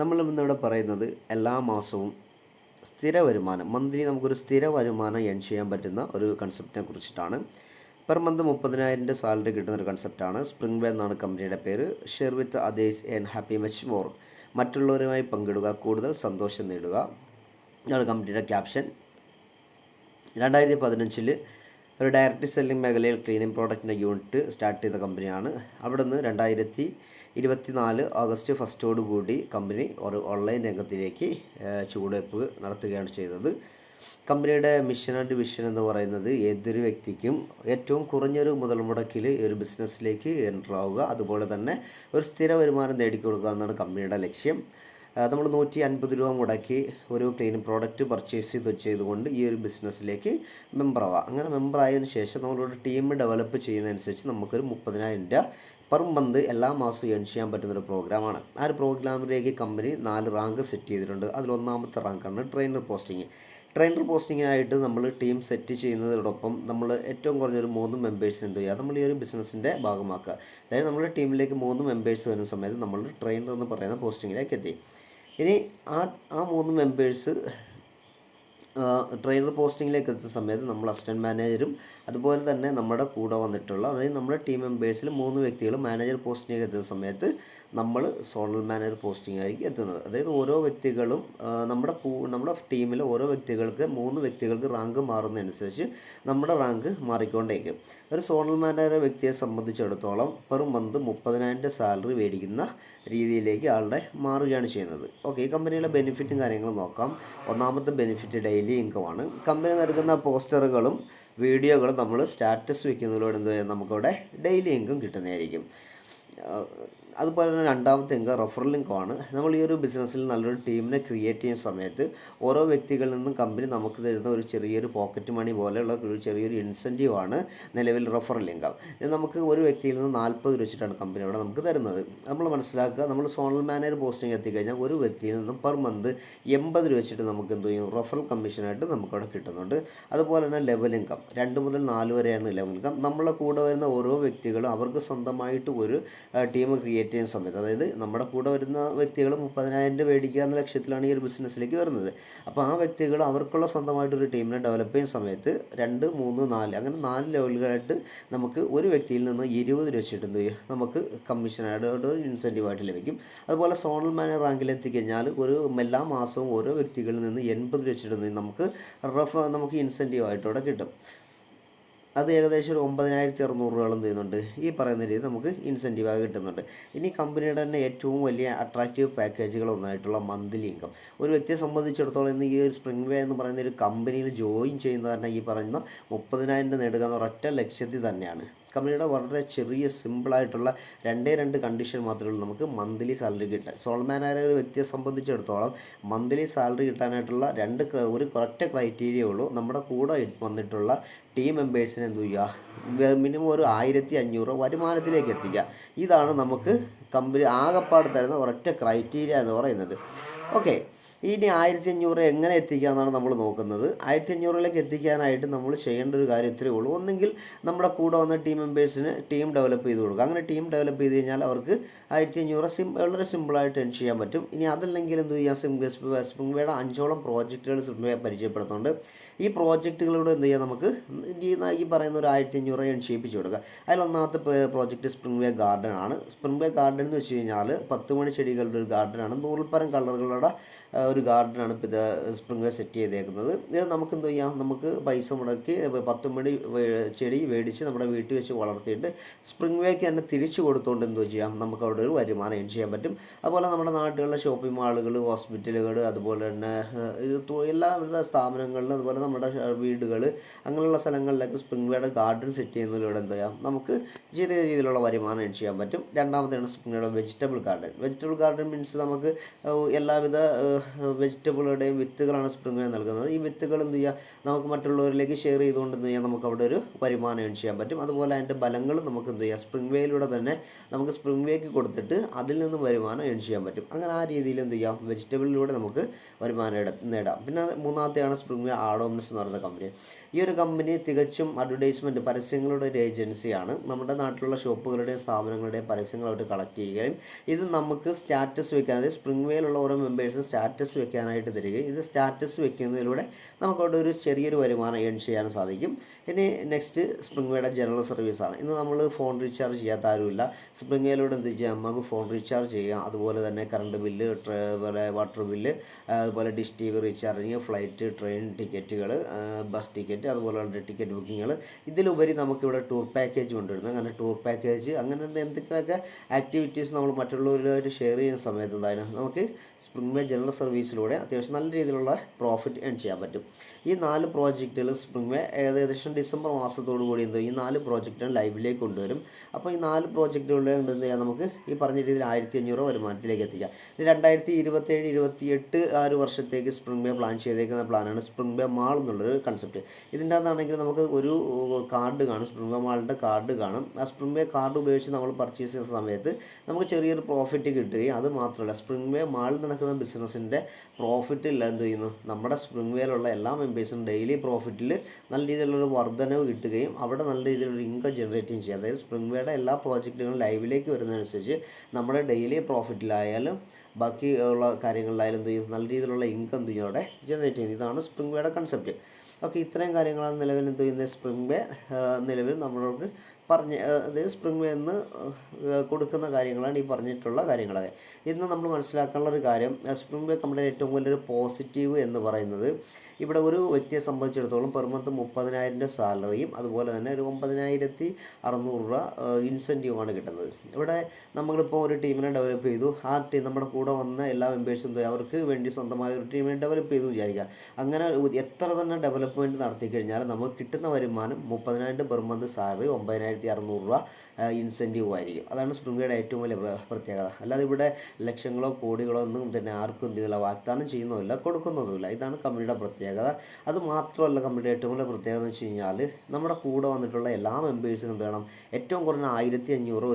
നമ്മൾ ഇന്നിവിടെ പറയുന്നത് എല്ലാ മാസവും സ്ഥിര വരുമാനം മന്ത്ലി നമുക്കൊരു സ്ഥിര വരുമാനം എൺ ചെയ്യാൻ പറ്റുന്ന ഒരു കൺസെപ്റ്റിനെ കുറിച്ചിട്ടാണ്. പെർ മന്ത് മുപ്പതിനായിരം സാലറി കിട്ടുന്ന ഒരു കൺസെപ്റ്റാണ് സ്പ്രിംഗ് വേ എന്നാണ് കമ്പനിയുടെ പേര്. Share with others and happy much more മറ്റുള്ളവരുമായി പങ്കിടുക കൂടുതൽ സന്തോഷം നേടുക. ഇതാണ് കമ്പനിയുടെ ക്യാപ്ഷൻ രണ്ടായിരത്തി പതിനഞ്ചിൽ ഒരു ഡയറക്റ്റ് സെല്ലിംഗ് മേഖലയിൽ ക്ലീനിങ് പ്രോഡക്റ്റിന്റെ യൂണിറ്റ് സ്റ്റാർട്ട് ചെയ്ത കമ്പനിയാണ് അവിടെ നിന്ന് രണ്ടായിരത്തി ഇരുപത്തിനാല് ഓഗസ്റ്റ് ഫസ്റ്റോടുകൂടി കമ്പനി ഒരു ഓൺലൈൻ രംഗത്തിലേക്ക് ചുവടുവയ്പ് നടത്തുകയാണ് ചെയ്തത്. കമ്പനിയുടെ മിഷൻ ആൻഡ് വിഷൻ എന്ന് പറയുന്നത് ഏതൊരു വ്യക്തിക്കും ഏറ്റവും കുറഞ്ഞൊരു മുതൽ മുടക്കിൽ ഒരു ബിസിനസ്സിലേക്ക് എന്റർ ആവുക അതുപോലെ തന്നെ ഒരു സ്ഥിര വരുമാനം നേടിക്കൊടുക്കുക എന്നാണ് കമ്പനിയുടെ ലക്ഷ്യം. നമ്മൾ നൂറ്റി അൻപത് രൂപ മുടക്കി ഒരു ക്ലീൻ പ്രോഡക്റ്റ് പർച്ചേസ് ചെയ്ത് ചെയ്തുകൊണ്ട് ഈ ഒരു ബിസിനസ്സിലേക്ക് മെമ്പറാവാം അങ്ങനെ മെമ്പർ ആയതിനു ശേഷം നമ്മളൊരു ടീം ഡെവലപ്പ് ചെയ്യുന്നതനുസരിച്ച് നമുക്കൊരു മുപ്പതിനായിരം രൂപ പെർ മന്ത് എല്ലാ മാസവും ഏൺ ചെയ്യാൻ പറ്റുന്ന ഒരു പ്രോഗ്രാമാണ് ആ ഒരു പ്രോഗ്രാമിലേക്ക് കമ്പനി നാല് റാങ്ക് സെറ്റ് ചെയ്തിട്ടുണ്ട്. അതിലൊന്നാമത്തെ റാങ്കാണ് ട്രെയിനർ പോസ്റ്റിംഗ് ട്രെയിനർ പോസ്റ്റിങ്ങിനായിട്ട് നമ്മൾ ടീം സെറ്റ് ചെയ്യുന്നതിനോടൊപ്പം നമ്മൾ ഏറ്റവും കുറഞ്ഞൊരു മൂന്ന് മെമ്പേഴ്സിന് എന്ത് ചെയ്യുക? നമ്മൾ ഈ ഒരു ബിസിനസ്സിന്റെ ഭാഗമാക്കുക. അതായത് നമ്മുടെ ടീമിലേക്ക് മൂന്ന് മെമ്പേഴ്സ് വരുന്ന സമയത്ത് നമ്മൾ ട്രെയിനർ എന്ന് പറയുന്ന പോസ്റ്റിങ്ങിലേക്ക് എത്തി. ഇനി ആ ആ മൂന്ന് മെമ്പേഴ്സ് ട്രെയിനർ പോസ്റ്റിങ്ങിലേക്ക് എത്തുന്ന സമയത്ത് നമ്മൾ അസിസ്റ്റന്റ് മാനേജറും അതുപോലെ തന്നെ നമ്മുടെ കൂടെ വന്നിട്ടുള്ള അതായത് നമ്മുടെ ടീം മെമ്പേഴ്സിൽ മൂന്ന് വ്യക്തികൾ മാനേജർ പോസ്റ്റിങ്ങിലേക്ക് എത്തുന്ന സമയത്ത് നമ്മൾ സോണൽ മാനേജർ പോസ്റ്റിംഗ് ആയിരിക്കും എത്തുന്നത്. അതായത് ഓരോ വ്യക്തികളും നമ്മുടെ നമ്മുടെ ടീമിലെ ഓരോ വ്യക്തികൾക്ക് മൂന്ന് വ്യക്തികൾക്ക് റാങ്ക് മാറുന്നതനുസരിച്ച് നമ്മുടെ റാങ്ക് മാറിക്കൊണ്ടേക്കും ഒരു സോണൽ മാനേജർ വ്യക്തിയെ സംബന്ധിച്ചിടത്തോളം പെർ മന്ത് മുപ്പതിനായിരം രൂപ സാലറി മേടിക്കുന്ന രീതിയിലേക്ക് ആളുടെ മാറുകയാണ് ചെയ്യുന്നത്. ഓക്കെ ഈ കമ്പനിയുടെ ബെനിഫിറ്റും കാര്യങ്ങളും നോക്കാം. ഒന്നാമത്തെ ബെനിഫിറ്റ് ഡെയിലി ഇൻകമാണ്. കമ്പനി നൽകുന്ന പോസ്റ്ററുകളും വീഡിയോകളും നമ്മൾ സ്റ്റാറ്റസ് വയ്ക്കുന്നതിലൂടെ എന്ത് നമുക്കവിടെ ഡെയിലി ഇൻകം കിട്ടുന്നതായിരിക്കും. അതുപോലെ തന്നെ രണ്ടാമത്തെ ഇൻകം റെഫറൽ ഇൻകമാണ് നമ്മൾ ഈ ഒരു ബിസിനസ്സിൽ നല്ലൊരു ടീമിനെ ക്രിയേറ്റ് ചെയ്യുന്ന സമയത്ത് ഓരോ വ്യക്തികളിൽ നിന്നും കമ്പനി നമുക്ക് തരുന്ന ഒരു ചെറിയൊരു പോക്കറ്റ് മണി പോലെയുള്ള ഒരു ചെറിയൊരു ഇൻസെന്റീവ് ആണ് നിലവിൽ റെഫറൽ ഇൻകം ഇത് നമുക്ക് ഒരു വ്യക്തിയിൽ നിന്ന് നാൽപ്പത് രൂപ വെച്ചിട്ടാണ് കമ്പനി അവിടെ നമുക്ക് തരുന്നത്. നമ്മൾ മനസ്സിലാക്കുക നമ്മൾ സോണൽ മാനേജർ പോസ്റ്റിംഗ് എത്തിക്കഴിഞ്ഞാൽ ഒരു വ്യക്തിയിൽ നിന്നും പെർ മന്ത് എൺപത് രൂപ വെച്ചിട്ട് നമുക്ക് എന്ത് ചെയ്യും? റെഫറൽ കമ്മീഷനായിട്ട് നമുക്കവിടെ കിട്ടുന്നുണ്ട്. അതുപോലെ തന്നെ ലെവൽ ഇൻകം രണ്ട് മുതൽ നാല് വരെയാണ് ലെവൽ ഇൻകം നമ്മളെ കൂടെ വരുന്ന ഓരോ വ്യക്തികളും അവർക്ക് സ്വന്തമായിട്ട് ഒരു ടീം ക്രിയേറ്റ് ചെയ്യുന്ന സമയത്ത്. അതായത് നമ്മുടെ കൂടെ വരുന്ന വ്യക്തികൾ മുപ്പതിനായിരം രൂപ മേടിക്കുക എന്ന ലക്ഷ്യത്തിലാണ് ഈ ഒരു ബിസിനസ്സിലേക്ക് വരുന്നത്. അപ്പോൾ ആ വ്യക്തികൾ അവർക്കുള്ള സ്വന്തമായിട്ടൊരു ടീമിനെ ഡെവലപ്പ് ചെയ്യുന്ന സമയത്ത് രണ്ട് മൂന്ന് നാല് അങ്ങനെ നാല് ലെവലുകളായിട്ട് നമുക്ക് ഒരു വ്യക്തിയിൽ നിന്ന് ഇരുപത് രൂപ വെച്ചിട്ട് എന്ത് ചെയ്യും? നമുക്ക് കമ്മീഷനായിട്ട് ഒരു ഇൻസെന്റീവായിട്ട് ലഭിക്കും. അതുപോലെ സോണൽ മാനർ റാങ്കിൽ എത്തിക്കഴിഞ്ഞാൽ ഒരു എല്ലാ മാസവും ഓരോ വ്യക്തികളിൽ നിന്ന് എൺപത് രൂപ വെച്ചിട്ട് നമുക്ക് റഫ് നമുക്ക് ഇൻസെന്റീവായിട്ടൂടെ കിട്ടും. അത് ഏകദേശം ഒരു ഒമ്പതിനായിരത്തി അറുന്നൂറ് രൂപയോളം തരുന്നുണ്ട്. ഈ പറയുന്ന രീതി നമുക്ക് ഇൻസെന്റീവായി കിട്ടുന്നുണ്ട്. ഇനി കമ്പനിയുടെ തന്നെ ഏറ്റവും വലിയ അട്രാക്റ്റീവ് പാക്കേജുകൾ ഒന്നായിട്ടുള്ള മന്ത്ലി ഇൻകം ഒരു വ്യക്തിയെ സംബന്ധിച്ചിടത്തോളം ഇന്ന് ഈ ഒരു സ്പ്രിംഗ് വേ എന്ന് പറയുന്ന ഒരു കമ്പനിയിൽ ജോയിൻ ചെയ്യുന്ന തന്നെ ഈ പറയുന്ന മുപ്പതിനായിരം നേടുക എന്ന ഒരൊറ്റ ലക്ഷ്യത്തിൽ തന്നെയാണ്. കമ്പനിയുടെ വളരെ ചെറിയ സിമ്പിളായിട്ടുള്ള രണ്ടേ രണ്ട് കണ്ടീഷൻ മാത്രമേ ഉള്ളൂ നമുക്ക് മന്ത്ലി സാലറി കിട്ടാൻ. സോൾമാനായ ഒരു വ്യക്തിയെ സംബന്ധിച്ചിടത്തോളം മന്ത്ലി സാലറി കിട്ടാനായിട്ടുള്ള രണ്ട് ഒരു ഒറ്റ ക്രൈറ്റീരിയ ഉള്ളൂ. നമ്മുടെ കൂടെ വന്നിട്ടുള്ള ടീം മെമ്പേഴ്സിനെ എന്ത് ചെയ്യുക മിനിമം ഒരു ആയിരത്തി അഞ്ഞൂറ് വരുമാനത്തിലേക്ക് എത്തിക്കുക. ഇതാണ് നമുക്ക് കമ്പനി ആകപ്പാട് തരുന്ന ഒരൊറ്റ ക്രൈറ്റീരിയ എന്ന് പറയുന്നത്. ഓക്കെ ഇനി ആയിരത്തി അഞ്ഞൂറ് എങ്ങനെ എത്തിക്കാമെന്നാണ് നമ്മൾ നോക്കുന്നത്. ആയിരത്തി അഞ്ഞൂറിലേക്ക് എത്തിക്കാനായിട്ട് നമ്മൾ ചെയ്യേണ്ട ഒരു കാര്യം ഇത്രയേ ഉള്ളൂ. ഒന്നെങ്കിൽ നമ്മുടെ കൂടെ വന്ന ടീം മെമ്പേഴ്സിന് ടീം ഡെവലപ്പ് ചെയ്ത് കൊടുക്കുക. അങ്ങനെ ടീം ഡെവലപ്പ് ചെയ്ത് കഴിഞ്ഞാൽ അവർക്ക് ആയിരത്തി അഞ്ഞൂറ് സിം വളരെ സിമ്പിളായിട്ട് എൻ ചെയ്യാൻ പറ്റും. ഇനി അതല്ലെങ്കിൽ എന്ത് ചെയ്യാം? സിം സ്പ്രിംഗ്വേയുടെ അഞ്ചോളം പ്രോജക്റ്റുകൾ സ്പ്രിംഗ്വേ പരിചയപ്പെടുത്തുന്നുണ്ട്. ഈ പ്രോജക്റ്റുകളോട് എന്ത് ചെയ്യാം നമുക്ക്? ഈ പറയുന്ന ഒരു ആയിരത്തി അഞ്ഞൂറ് എൺ ചെയ്യിപ്പിച്ച് കൊടുക്കുക. അതിലൊന്നാമത്തെ പ്രോജക്റ്റ് സ്പ്രിംഗ് വേ ഗാർഡൻ ആണ്. സ്പ്രിംഗ് വേ ഗാർഡൻ എന്ന് വെച്ച് കഴിഞ്ഞാൽ പത്ത് മണി ചെടികളുടെ ഒരു ഗാർഡനാണ് നൂറിൽപ്പരം കളറുകളുടെ ഒരു ഗാർഡനാണ് ഇപ്പോൾ ഇത് സ്പ്രിംഗ് സെറ്റ് ചെയ്തേക്കുന്നത്. ഇത് നമുക്ക് എന്ത് ചെയ്യാം? നമുക്ക് പൈസ മുടക്കി പത്ത് മണി ചെടി മേടിച്ച് നമ്മുടെ വീട്ടിൽ വെച്ച് വളർത്തിയിട്ട് സ്പ്രിംഗ് വേക്ക് തന്നെ തിരിച്ചു കൊടുത്തുകൊണ്ട് എന്തോ ചെയ്യാം? നമുക്ക് അവിടെ ഒരു വരുമാനം ഏൺ ചെയ്യാൻ പറ്റും. അതുപോലെ നമ്മുടെ നാട്ടിലുള്ള ഷോപ്പിംഗ് മാളുകൾ ഹോസ്പിറ്റലുകൾ അതുപോലെ തന്നെ ഇത് എല്ലാവിധ സ്ഥാപനങ്ങളിലും അതുപോലെ നമ്മുടെ വീടുകൾ അങ്ങനെയുള്ള സ്ഥലങ്ങളിലൊക്കെ സ്പ്രിംഗ് വേയുടെ ഗാർഡൻ സെറ്റ് ചെയ്യുന്നതിലൂടെ എന്താ ചെയ്യാം? നമുക്ക് ചെറിയ രീതിയിലുള്ള വരുമാനം ഏൺ ചെയ്യാൻ പറ്റും. രണ്ടാമതാണ് spring വേയുടെ vegetable garden. Vegetable garden means നമുക്ക് എല്ലാവിധ വെജിറ്റബിളുടെയും വിത്തുകളാണ് സ്പ്രിംഗ് നൽകുന്നത്. ഈ വിത്തുകൾ എന്ത് ചെയ്യുക? നമുക്ക് മറ്റുള്ളവരിലേക്ക് ഷെയർ ചെയ്തുകൊണ്ട് എന്ത് ചെയ്യാം നമുക്ക് അവിടെ ഒരു വരുമാനം ചെയ്യാൻ പറ്റും. അതുപോലെ അതിന്റെ ഫലങ്ങളും നമുക്ക് എന്ത് ചെയ്യാം? സ്പ്രിംഗ് വേയിലൂടെ തന്നെ നമുക്ക് സ്പ്രിംഗ് വേക്ക് കൊടുത്തിട്ട് അതിൽ നിന്ന് വരുമാനം ഏൺ ചെയ്യാൻ പറ്റും. അങ്ങനെ ആ രീതിയിൽ എന്ത് ചെയ്യാം? വെജിറ്റബിളിലൂടെ നമുക്ക് വരുമാനം നേടാം. പിന്നെ മൂന്നാമത്തെയാണ് സ്പ്രിംഗ് വേ ആഡോംസ് എന്ന് പറയുന്ന കമ്പനി ഈ ഒരു കമ്പനി തികച്ചും അഡ്വർടൈസ്മെന്റ് പരസ്യങ്ങളുടെ ഒരു ഏജൻസിയാണ് നമ്മുടെ നാട്ടിലുള്ള ഷോപ്പുകളുടെയും സ്ഥാപനങ്ങളുടെയും പരസ്യങ്ങൾ കളക്ട് ചെയ്യുകയും ഇത് നമുക്ക് സ്റ്റാറ്റസ് വെക്കാൻ അതായത് സ്പ്രിംഗ് വേയിലുള്ള ഓരോ മെമ്പേഴ്സും സ്റ്റാറ്റസ് വെക്കാനായിട്ട് തരികയും ഇത് സ്റ്റാറ്റസ് വെക്കുന്നതിലൂടെ നമുക്കവിടെ ഒരു ചെറിയൊരു വരുമാനം ഏൺ ചെയ്യാൻ സാധിക്കും. ഇനി നെക്സ്റ്റ് സ്പ്രിംഗ് വേയുടെ ജനറൽ സർവീസാണ് ഇന്ന് നമ്മൾ ഫോൺ റീചാർജ് ചെയ്യാത്ത ആരുമില്ല. സ്പ്രിംഗ് വേയിലൂടെ എന്ത് ചെയ്യാം? നമുക്ക് ഫോൺ റീചാർജ് ചെയ്യാം. അതുപോലെ തന്നെ കറണ്ട് ബില്ല് അതുപോലെ വാട്ടർ ബില്ല് അതുപോലെ dish T V recharging flight train ടിക്കറ്റുകൾ ബസ് ടിക്കറ്റ് അതുപോലെയുള്ള ടിക്കറ്റ് ബുക്കിങ്ങുകൾ ഇതിലുപരി നമുക്കിവിടെ ടൂർ പാക്കേജ് കൊണ്ടുവരുന്നത് അങ്ങനെ ടൂർ പാക്കേജ് അങ്ങനെ എന്തൊക്കെയൊക്കെ ആക്ടിവിറ്റീസ് നമ്മൾ മറ്റുള്ളവരുമായിട്ട് ഷെയർ ചെയ്യുന്ന സമയത്ത് എന്തായാലും നമുക്ക് സ്പ്രിംഗ് വേ ജനറൽ സർവീസിലൂടെ അത്യാവശ്യം നല്ല രീതിയിലുള്ള പ്രോഫിറ്റ് ഏൺ ചെയ്യാൻ പറ്റും. ഈ നാല് പ്രോജക്റ്റുകൾ സ്പ്രിംഗ് ഏകദേശം ഡിസംബർ മാസത്തോടു കൂടി എന്തോ ഈ നാല് പ്രോജക്റ്റുകൾ ലൈവിലേക്ക് കൊണ്ടുവരും. അപ്പോൾ ഈ നാല് പ്രോജക്റ്റുകളുടെ എന്ത് ചെയ്യാം നമുക്ക് ഈ പറഞ്ഞ രീതിയിൽ ആയിരത്തി അഞ്ഞൂറ് വരുമാനത്തിലേക്ക് എത്തിക്കാം. ഇനി രണ്ടായിരത്തി ഇരുപത്തേഴ് ഇരുപത്തിയെട്ട് ആ ഒരു വർഷത്തേക്ക് സ്പ്രിംഗ് പ്ലാൻ ചെയ്തേക്കുന്ന പ്ലാനാണ് സ്പ്രിംഗ് വേ മാൾ എന്നുള്ളൊരു കൺസെപ്റ്റ് ഇതിന്റെ അകത്താണെങ്കിൽ നമുക്ക് ഒരു കാർഡ് കാണും സ്പ്രിംഗ് വേ മാളിന്റെ കാർഡ് കാണും. ആ സ്പ്രിംഗ് കാർഡ് ഉപയോഗിച്ച് നമ്മൾ പർച്ചേസ് ചെയ്യുന്ന സമയത്ത് നമുക്ക് ചെറിയൊരു പ്രോഫിറ്റ് കിട്ടുകയും അത് മാത്രമല്ല സ്പ്രിംഗ് വേ മാളിൽ നടക്കുന്ന ബിസിനസ്സിന്റെ പ്രോഫിറ്റ് ഇല്ല എന്ത് ചെയ്യുന്നു? നമ്മുടെ സ്പ്രിംഗ് വേയിലുള്ള എല്ലാ മെമ്പേഴ്സും ഡെയിലി പ്രോഫിറ്റിൽ നല്ല രീതിയിലുള്ള വർധനവ് കിട്ടുകയും അവിടെ നല്ല രീതിയിലുള്ള ഇൻകം ജനറേറ്റും ചെയ്യും. അതായത് സ്പ്രിംഗ് വേയുടെ എല്ലാ പ്രോജക്റ്റുകളും ലൈവിലേക്ക് വരുന്നതനുസരിച്ച് നമ്മുടെ ഡെയിലി പ്രോഫിറ്റിലായാലും ബാക്കി ഉള്ള കാര്യങ്ങളിലായാലും എന്ത് ചെയ്യും? നല്ല രീതിയിലുള്ള ഇൻകം എന്ത് ചെയ്യും അവിടെ ജനറേറ്റ് ചെയ്യുന്നത് ഇതാണ് സ്പ്രിംഗ് വേയുടെ കൺസെപ്റ്റ് ഓക്കെ ഇത്രയും കാര്യങ്ങളാണ് നിലവിൽ എന്ത് ചെയ്യുന്നത് സ്പ്രിംഗ്വേ നിലവിൽ നമ്മളോട് പറഞ്ഞ് അതായത് സ്പ്രിംഗ് വേ എന്ന് കൊടുക്കുന്ന കാര്യങ്ങളാണ് ഈ പറഞ്ഞിട്ടുള്ള കാര്യങ്ങളൊക്കെ ഇന്ന് നമ്മൾ മനസ്സിലാക്കാനുള്ള ഒരു കാര്യം സ്പ്രിംഗ്വേ കമ്പനിയുടെ ഏറ്റവും വലിയൊരു പോസിറ്റീവ് എന്ന് പറയുന്നത് ഇവിടെ ഒരു വ്യക്തിയെ സംബന്ധിച്ചിടത്തോളം പെർ മന്ത് മുപ്പതിനായിരം രൂപ സാലറിയും അതുപോലെ തന്നെ ഒരു ഒമ്പതിനായിരത്തി അറുന്നൂറ് രൂപ ഇൻസെന്റീവാണ് കിട്ടുന്നത്. ഇവിടെ നമ്മളിപ്പോൾ ഒരു ടീമിനെ ഡെവലപ്പ് ചെയ്തു. ആ ടീം നമ്മുടെ കൂടെ വന്ന എല്ലാ മെമ്പേഴ്സും അവർക്ക് വേണ്ടി സ്വന്തമായ ഒരു ടീമിനെ ഡെവലപ്പ് ചെയ്തു വിചാരിക്കുക. അങ്ങനെ എത്ര തന്നെ ഡെവലപ്മെന്റ് നടത്തി കഴിഞ്ഞാൽ നമുക്ക് കിട്ടുന്ന വരുമാനം മുപ്പതിനായിരം പെർ മന്ത് സാലറി ഒമ്പതിനായിരത്തി അറുന്നൂറ് രൂപ. ഇൻസെന്റീവ് ആയിരിക്കും. അതാണ് സ്പ്രിംഗ് വേയുടെ ഏറ്റവും വലിയ പ്ര- പ്രത്യേകത. അല്ലാതെ ഇവിടെ ലക്ഷങ്ങളോ കോടികളോ ഒന്നും തന്നെ ആർക്കും എന്ത് ചെയ്യുന്നില്ല വാഗ്ദാനം ചെയ്യുന്നില്ല കൊടുക്കുന്നതുമില്ല. ഇതാണ് കമ്പനിയുടെ പ്രത്യേകത. അത് മാത്രമല്ല കമ്പനിയുടെ ഏറ്റവും വലിയ പ്രത്യേകത എന്ന് വെച്ച് കഴിഞ്ഞാൽ നമ്മുടെ കൂടെ വന്നിട്ടുള്ള എല്ലാ മെമ്പേഴ്സിനും എന്ത് വേണം? ഏറ്റവും കുറഞ്ഞ ആയിരത്തി അഞ്ഞൂറ്